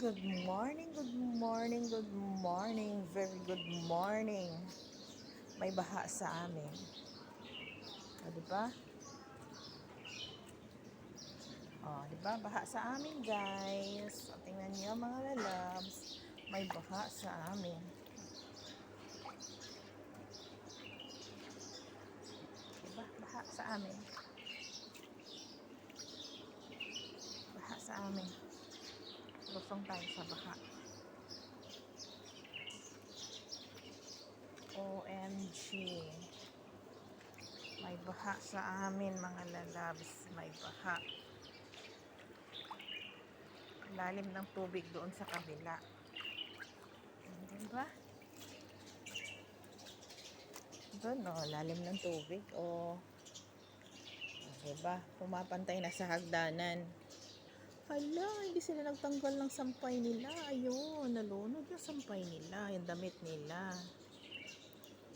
Good morning, good morning, good morning, very good morning. May baha sa amin. O, di ba? O, di ba? Baha sa amin, guys. O, tingnan niyo, mga lalabs. May baha sa amin. Di ba? Baha sa amin. Baha sa amin. Lusong tayo sa baha. OMG. May baha sa amin mga lalabs. May baha. Lalim ng tubig doon sa kabila. Diba? Doon, oh, lalim ng tubig. Oh. Oh, diba? Pumapantay na sa hagdanan. Hala, hindi sila nagtanggal ng sampay nila. Ayun, nalunod yung sampay nila, yung damit nila.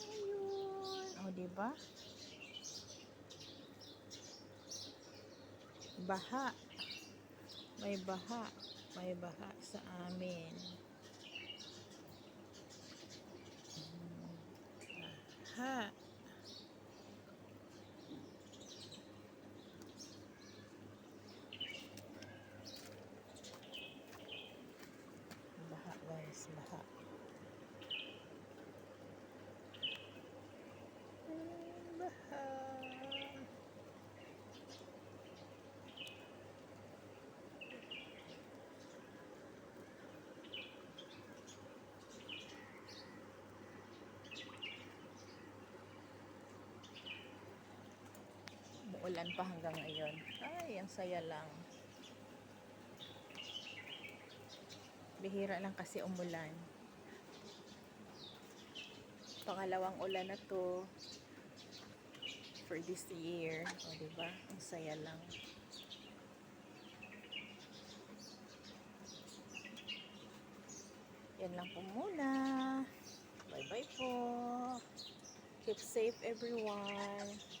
Ayun. O, oh, di ba? Baha. May baha. May baha sa amin. Baha guys, baha. Hmm, Baha. Umuulan pa hanggang ngayon. Ay, ang saya lang. Bihira lang kasi umulan. Pangalawang ulan na to for this year. O, ba? Ang saya lang. Yan lang po muna. Bye-bye po. Keep safe everyone.